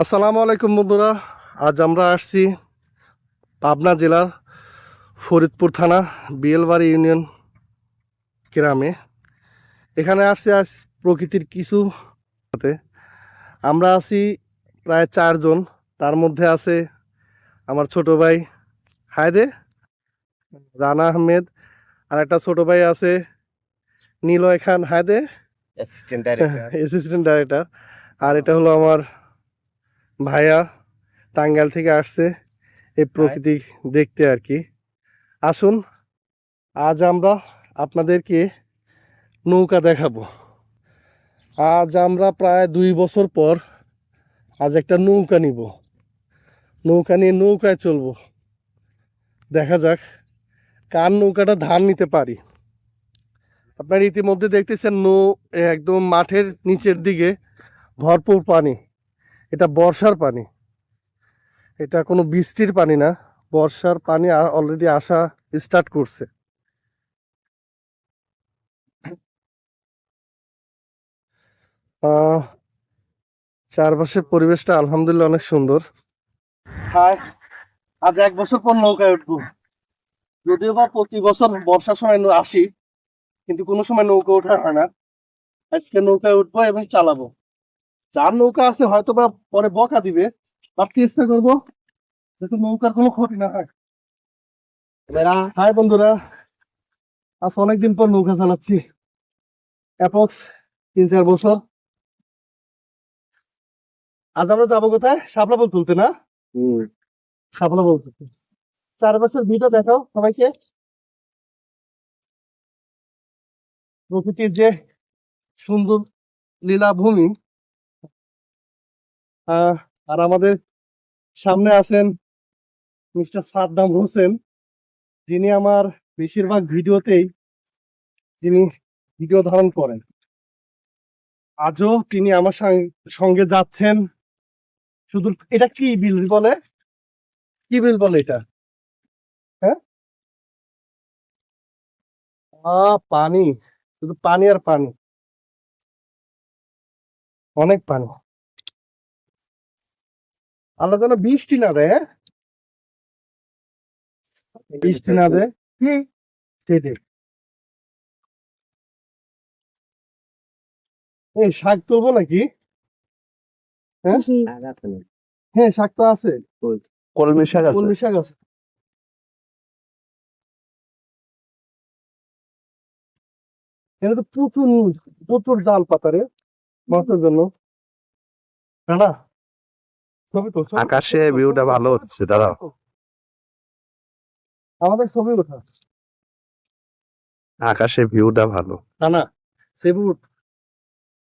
আসসালামু আলাইকুম বন্ধুরা আজ আমরা আসছি পাবনা জেলার ফরিদপুর থানা বিয়েলবাড়ি ইউনিয়ন গ্রামে। এখানে আসছি আজ প্রকৃতির কিছু আমরা আছি প্রায় চারজন তার মধ্যে আছে আমার ছোট ভাই হায়দে রানা আহমেদ আর একটা ছোট ভাই আছে নীলয় খান হায়দে অ্যাসিস্ট্যান্ট ডাইরেক্টর অ্যাসিস্ট্যান্ট ডাইরেক্টর আর এটা হলো আমার ভাইয়া টাঙ্গাইল থেকে আসছে এই প্রকৃতি দেখতে আর কি। আসুন, আজ আমরা আপনাদেরকে নৌকা দেখাবো। আজ আমরা প্রায় দুই বছর পর আজ একটা নৌকা নিব। নৌকা নিয়ে নৌকায় চলবো। দেখা যাক কার নৌকাটা ধান নিতে পারি। আপনার ইতিমধ্যে দেখতেছেন নৌ একদম মাঠের নিচের দিকে ভরপুর পানি। এটা বর্ষার পানি। এটা কোনো বৃষ্টির পানি না, বর্ষার পানি অলরেডি আসা স্টার্ট করছে। চারপাশের পরিবেশটা আলহামদুলিল্লাহ অনেক সুন্দর। হাই, আজ এক বছর পর নৌকায় উঠবো। যদিও বা প্রতি বছর বর্ষার সময় আসি, কিন্তু কোনো সময় নৌকা ওঠা হয় না। আজকে নৌকায় উঠবো এবং চালাবো। যার নৌকা আছে হয়তো বা পরে বকা দিবে। তার চেষ্টা করব যাতে নৌকার কোনো ক্ষতি না হয়। হাই বন্ধুরা আজ অনেকদিন পর নৌকা চালাচ্ছি। অ্যাপক্স তিন চার বছর। আজ আমরা যাব কোথায়? শাপলা বল তুলতে না? শাপলা বল তুলতে। চারপাশের ভিডিও দেখাও সবাইকে। প্রকৃতির যে সুন্দর লীলাভূমি আর আমাদের সামনে আছেন মিস্টার সাদ্দাম হোসেন। যিনি আমার বেশিরভাগ ভিডিওতেই যিনি ভিডিও ধারণ করেন। আজও তিনি আমার সঙ্গে যাচ্ছেন। শুধু, এটা কি বিল বলে? কি বিল বলে এটা? হ্যাঁ? পানি। শুধু পানি আর পানি। অনেক পানি। আল্লাহ যেন বৃষ্টি না দেয় হ্যাঁ? বৃষ্টি না দেয়। হুম সেটাই এই শাক তুলবো নাকি? হ্যাঁ? হ্যাঁ শাক তো আছে। কলমি শাক আছে? কলমি শাক আছে। এখানে তো প্রচুর প্রচুর জাল পাতা রে মাছের জন্য। না। আকাশে ভিউটা ভালো হচ্ছে দাদা আমাদের ছবি ওঠা আকাশে ভিউটা ভালো। না না উঠ-